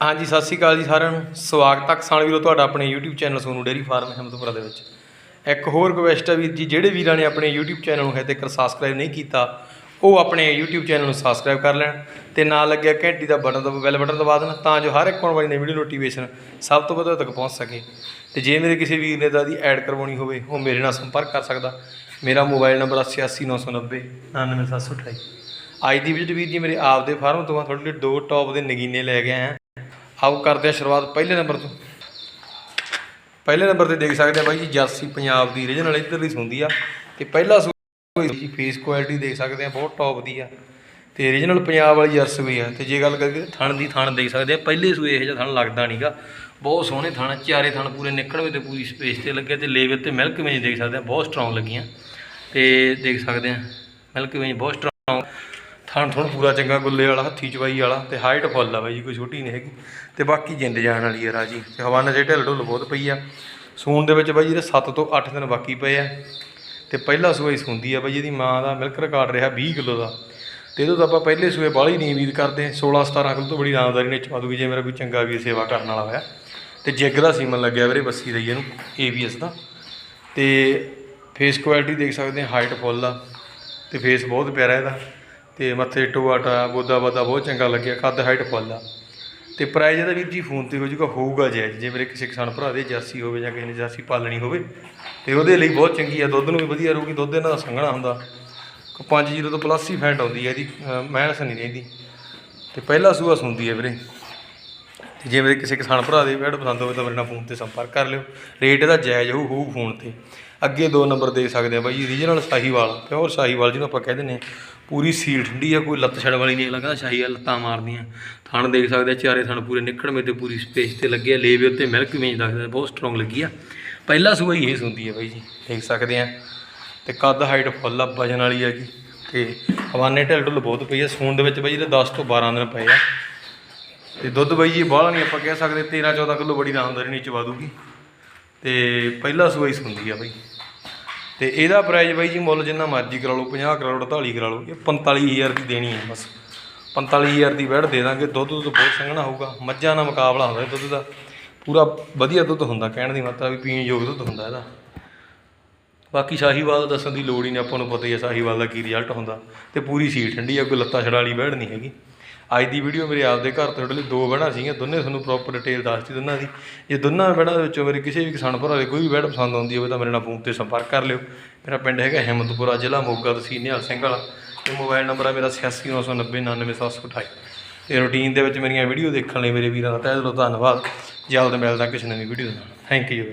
ਹਾਂਜੀ, ਸਤਿ ਸ਼੍ਰੀ ਅਕਾਲ ਜੀ ਸਾਰਿਆਂ ਨੂੰ। ਸਵਾਗਤ ਹੈ ਕਿਸਾਨ ਵੀਰੋ, ਤੁਹਾਡਾ ਆਪਣੇ YouTube channel Sonu dairy farm Himmatpura ਦੇ ਵਿੱਚ। ਇੱਕ ਹੋਰ ਰਿਕੁਐਸਟ ਹੈ ਵੀਰ ਜੀ, ਜਿਹੜੇ ਵੀਰਾਂ ਨੇ ਆਪਣੇ YouTube ਚੈਨਲ ਨੂੰ ਹਜੇ ਤੱਕ ਸਬਸਕ੍ਰਾਈਬ ਨਹੀਂ ਕੀਤਾ, ਉਹ ਆਪਣੇ YouTube ਚੈਨਲ ਨੂੰ ਸਬਸਕ੍ਰਾਈਬ ਕਰ ਲੈਣ ਤੇ ਨਾਲ ਲੱਗਿਆ ਘੰਟੀ ਦਾ ਬਟਨ ਦਬਾ ਬੈਲ ਬਟਨ ਦਬਾ ਦੇਣ ਤਾਂ ਜੋ ਹਰ ਇੱਕ ਆਉਣ ਵਾਲੀ ਨਵੀਂ ਵੀਡੀਓ ਨੋਟੀਫਿਕੇਸ਼ਨ ਸਭ ਤੋਂ ਵੱਧ ਤੱਕ ਪਹੁੰਚ ਸਕੇ। ਤੇ ਜੇ ਮੇਰੇ ਕਿਸੇ ਵੀਰ ਨੇ ਤਾਂ ਦੀ ਐਡ ਕਰਵਾਉਣੀ ਹੋਵੇ, ਉਹ ਮੇਰੇ ਨਾਲ ਸੰਪਰਕ ਕਰ ਸਕਦਾ। ਮੇਰਾ ਮੋਬਾਈਲ ਨੰਬਰ 889990 99728 ਅੱਜ ਦੀ ਵੀਡੀਓ ਵੀਰ ਜੀ, ਮੇਰੇ ਆਪ ਦੇ ਫਾਰਮ ਤੋਂ ਮੈਂ ਤੁਹਾਡੇ ਲਈ ਦੋ ਟੌਪ ਦੇ ਨਗੀਨੇ ਲੈ ਕੇ ਆਇਆ। ਆਓ ਕਰਦੇ ਹਾਂ ਸ਼ੁਰੂਆਤ ਪਹਿਲੇ ਨੰਬਰ ਤੋਂ। ਪਹਿਲੇ ਨੰਬਰ ਤੇ ਦੇਖ ਸਕਦੇ ਆ ਬਾਈ ਜੀ, ਜਰਸੀ ਪੰਜਾਬ ਦੀ ਰੀਜਨਲ ਇੱਧਰਲੀ ਸੁੰਦੀ ਆ। ਤੇ ਪਹਿਲਾ ਸੂਈ ਜੀ ਫੇਸ ਕੁਆਲਿਟੀ ਦੇਖ ਸਕਦੇ ਆ, ਬਹੁਤ ਟੌਪ ਦੀ ਆ। ਤੇ ਰੀਜਨਲ ਪੰਜਾਬ ਵਾਲੀ ਜਰਸੀ ਵੀ ਆ। ਤੇ ਜੇ ਗੱਲ ਕਰੀਏ ਥਣ ਦੀ ਥਣ ਦੇਖ ਸਕਦੇ ਆ, ਪਹਿਲੇ ਸੂਏ ਇਹੋ ਜਿਹਾ ਥਣ ਲੱਗਦਾ ਨਹੀਂਗਾ ਬਹੁਤ ਸੋਹਣੇ ਥਣ ਚਾਰੇ ਥਣ ਪੂਰੇ ਨਿਕਲਵੇਂ ਤੇ ਪੂਰੀ ਸਪੇਸ ਤੇ ਲੱਗੇ ਤੇ ਲੇਵਲ ਤੇ ਮਿਲਕ ਵੇਜ ਦੇਖ ਸਕਦੇ ਆ, ਬਹੁਤ ਸਟਰੋਂਗ ਲੱਗੀਆਂ। ਤੇ ਦੇਖ ਸਕਦੇ ਆ ਮਿਲਕ ਵੇਜ ਬਹੁਤ ਸਟਰੋਂਗ ਥਣ ਥਣ ਪੂਰਾ ਚੰਗਾ ਗੁੱਲੇ ਵਾਲਾ, ਹੱਥੀ ਚਵਾਈ ਵਾਲਾ, ਤੇ ਹਾਈਟ ਫੁੱਲ ਆ ਬਾਈ ਜੀ, ਕੋਈ ਛੋਟੀ ਨਹੀਂ ਹੈਗੀ। ਤੇ ਬਾਕੀ ਜਿੰਦ ਜਾਣ ਵਾਲੀ ਆ ਰਾਜੀ। ਤੇ ਹਵਾਨਾ ਜੇ ਢਿੱਲ ਢੁੱਲ ਬਹੁਤ ਪਈ ਆ। ਸੂਣ ਦੇ ਵਿੱਚ ਬਾਈ ਜਿਹੜੇ 7 ਤੋਂ 8 ਦਿਨ ਬਾਕੀ ਪਏ ਆ। ਤੇ ਪਹਿਲਾ ਸੂਆ ਸੁੰਦੀ ਆ ਬਾਈ ਇਹਦੀ ਮਾਂ ਦਾ ਮਿਲਕ ਰਿਕਾਰਡ ਰਿਹਾ 20 ਕਿਲੋ ਦਾ। ਤੇ ਇਹਦੋਂ ਤਾਂ ਆਪਾਂ ਪਹਿਲੇ ਸੂਏ ਬਾਹਲੀ ਨਹੀਂ ਉਮੀਦ ਕਰਦੇ 16 17 ਕਿਲੋ ਤੋਂ ਬੜੀ ਆਮਦਨੀ ਨੇ ਚਵਾ ਦੂਗੀ, ਜੇ ਮੇਰਾ ਕੋਈ ਚੰਗਾ ਵੀ ਸੇਵਾ ਕਰਨ ਵਾਲਾ ਹੋਇਆ। ਤੇ ਜਿੱਗ ਦਾ ਸੀਮਨ ਲੱਗਿਆ ਵੀਰੇ ਬੱਸੀ ਦਾ ਇਹਨੂੰ ABS ਦਾ। ਤੇ ਫੇਸ ਕੁਆਲਿਟੀ ਦੇਖ ਸਕਦੇ ਹਾਂ ਹਾਈਟ ਫੁੱਲ ਆ। ਤੇ ਫੇਸ ਬਹੁਤ ਪਿਆਰਾ ਇਹਦਾ। ਤੇ ਮੱਥੇ ਟੋਆਟਾ ਗੋਦਾ ਬਾਦਾ ਬਹੁਤ ਚੰਗਾ ਲੱਗਿਆ, ਕੱਦ ਹਾਈਟ ਫੁੱਲ ਆ। ਤੇ ਪ੍ਰਾਈਜ਼ ਇਹਦਾ ਵੀਰ ਜੀ ਫੋਨ ਤੇ ਹੋ ਜੂਗਾ ਹੋਊਗਾ ਜਾਇਜ਼, ਜੇ ਮੇਰੇ ਕਿਸੇ ਕਿਸਾਨ ਭਰਾ ਦੇ ਜਰਸੀ ਹੋਵੇ ਜਾਂ ਕਿਸੇ ਨੇ ਜਰਸੀ ਪਾਲਣੀ ਹੋਵੇ, ਤੇ ਉਹਦੇ ਲਈ ਬਹੁਤ ਚੰਗੀ ਆ, ਦੁੱਧ ਨੂੰ ਵੀ ਵਧੀਆ ਰਹੂਗੀ ਦੁੱਧ ਇਹਨਾਂ ਦਾ ਸੰਘਣਾ ਹੁੰਦਾ। 5 ਜੀਰੋ ਤੋਂ ਪਲੱਸ ਹੀ ਫੈਟ ਆਉਂਦੀ ਹੈ ਇਹਦੀ ਮਿਹਨਤ ਨਹੀਂ ਰਹਿੰਦੀ। ਤੇ ਪਹਿਲਾ ਸੂਆ ਸੁੰਦੀ ਹੈ ਵੀਰੇ। ਤੇ ਜੇ ਮੇਰੇ ਕਿਸੇ ਕਿਸਾਨ ਭਰਾ ਦੇ ਵੀਡੀਓ ਪਸੰਦ ਹੋਵੇ ਤਾਂ ਮੇਰੇ ਨਾਲ ਫੋਨ ਤੇ ਸੰਪਰਕ ਕਰ ਲਿਓ। ਰੇਟ ਇਹਦਾ ਜਾਇਜ਼ ਹੋਊ ਹੋਊ ਫੋਨ ਤੇ। ਅੱਗੇ ਦੋ ਨੰਬਰ ਦੇ ਸਕਦੇ ਆ ਬਾਈ ਰੀਜਨਲ ਸਾਹੀਵਾਲ, ਪਿਓਰ ਸਾਹੀਵਾਲ ਜਿਹਨੂੰ ਆਪਾਂ ਕਹਿ ਦਿੰਦੇ ਨੇ ਪੂਰੀ ਸੀਲ ਠੰਡੀ ਆ, ਕੋਈ ਲੱਤ ਛੜ ਵਾਲੀ ਨਹੀਂ ਲੱਗਦਾ ਸ਼ਾਹੀਵਾਲ ਲੱਤਾਂ ਮਾਰਦੀਆਂ। ਥਣ ਦੇਖ ਸਕਦੇ ਆ, ਚਾਰੇ ਥਣ ਪੂਰੇ ਨਿਕੜਵੇਂ ਤੇ ਪੂਰੀ ਸਪੇਸ ਤੇ ਲੱਗੇ ਆ, ਲੇਵੇ ਉੱਤੇ ਮਿਲਕ ਵੇਚ ਲੱਗਦਾ ਬਹੁਤ ਸਟਰੋਂਗ ਲੱਗੀ ਆ। ਪਹਿਲਾ ਸੂਆ ਹੀ ਇਹ ਸੁੰਦੀ ਆ ਬਾਈ ਜੀ, ਦੇਖ ਸਕਦੇ ਆ। ਤੇ ਕੱਦ ਹਾਈਟ ਫੁੱਲ ਆ, ਵਜਨ ਵਾਲੀ ਹੈਗੀ ਤੇ ਹਵਾਨੇ ਢਿੱਲ ਢੁੱਲ ਬਹੁਤ ਪਈ ਆ, ਸੂਣ ਦੇ ਵਿੱਚ ਬਾਈ ਇਹਦੇ 10 ਤੋਂ 12 ਦਿਨ ਪਏ ਆ। ਤੇ ਦੁੱਧ ਬਾਈ ਜੀ, ਬਾਹਲਾ ਨਹੀਂ ਆਪਾਂ ਕਹਿ ਸਕਦੇ 13 14 ਕਿਲੋ ਬੜੀ ਆਮਦਨੀ ਨਹੀਂ ਚਵਾ ਦੂਗੀ ਤੇ ਪਹਿਲਾ ਸੂਆ ਹੀ ਸੁੰਦੀ ਆ ਬਾਈ। ਤੇ ਇਹਦਾ ਪ੍ਰਾਈਜ਼ ਬਾਈ ਜੀ ਮੁੱਲ ਜਿੰਨਾ ਮਰਜ਼ੀ ਕਰਾ ਲਓ 50 ਕਰਾ ਲਓ 48 ਕਰਾ ਲਓ, ਇਹ 45000 ਦੀ ਦੇਣੀ ਹੈ ਬਸ। 45000 ਦੀ ਵੈੜ ਦੇ ਦਾਂਗੇ, ਦੁੱਧ ਦੁੱਧ ਬਹੁਤ ਸੰਘਣਾ ਹੋਊਗਾ, ਮੱਝਾਂ ਨਾਲ ਮੁਕਾਬਲਾ ਹੁੰਦਾ ਦੁੱਧ ਦਾ। ਪੂਰਾ ਵਧੀਆ ਦੁੱਧ ਹੁੰਦਾ, ਕਹਿਣ ਦੀ ਮਤਲਬ ਵੀ ਪੀਣ ਯੋਗ ਦੁੱਧ ਹੁੰਦਾ ਇਹਦਾ। ਬਾਕੀ ਸ਼ਾਹੀਵਾਲ ਦੱਸਣ ਦੀ ਲੋੜ ਹੀ ਨਹੀਂ, ਆਪਾਂ ਨੂੰ ਪਤਾ ਹੀ ਹੈ ਸ਼ਾਹੀਵਾਲ ਦਾ ਕੀ ਰਿਜ਼ਲਟ ਹੁੰਦਾ। ਤੇ ਪੂਰੀ ਸੀਟ ਠੰਡੀ ਆ, ਕੋਈ ਲੱਤਾਂ ਛੜਾ ਵਾਲੀ ਬੈੜ ਨਹੀਂ ਹੈਗੀ। ਅੱਜ ਦੀ ਵੀਡੀਓ ਮੇਰੇ ਆਪਦੇ ਘਰ ਤੋਂ ਤੁਹਾਡੇ ਲਈ ਦੋ ਬਹਿਣਾ ਸੀਗੀਆਂ, ਦੋਨੇ ਤੁਹਾਨੂੰ ਪ੍ਰੋਪਰ ਡਿਟੇਲ ਦੱਸਤੀ ਦੋਨਾਂ ਦੀ। ਜੇ ਦੋਨਾਂ ਬੈੜਾਂ ਦੇ ਵਿੱਚੋਂ ਮੇਰੇ ਕਿਸੇ ਵੀ ਕਿਸਾਨ ਭਰਾ ਦੇ ਕੋਈ ਵੀ ਬੈੜ ਪਸੰਦ ਆਉਂਦੀ ਹੋਵੇ ਤਾਂ ਮੇਰੇ ਨਾਲ ਫੋਨ ਤੇ ਸੰਪਰਕ ਕਰ ਲਿਓ। ਮੇਰਾ ਪਿੰਡ ਹੈਗਾ ਹਿੰਮਤਪੁਰਾ ਜ਼ਿਲ੍ਹਾ, ਮੋਗਾ ਤਹਿਸੀਲ ਨਿਹਾਲ ਸਿੰਘ ਵਾਲਾ। ਤੇ ਮੋਬਾਈਲ ਨੰਬਰ ਹੈ ਮੇਰਾ 8699099728 ਤੇ ਰੂਟੀਨ ਦੇ ਵਿੱਚ ਮੇਰੀਆਂ ਵੀਡੀਓ ਦੇਖਣ ਲਈ ਮੇਰੇ ਵੀਰਾਂ ਦਾ ਤਹਿ ਦਿਲੋਂ ਧੰਨਵਾਦ। ਜਲਦ ਮਿਲਦਾ ਕਿਸੇ ਨਵੀਂ ਵੀਡੀਓ ਨਾਲ। Thank you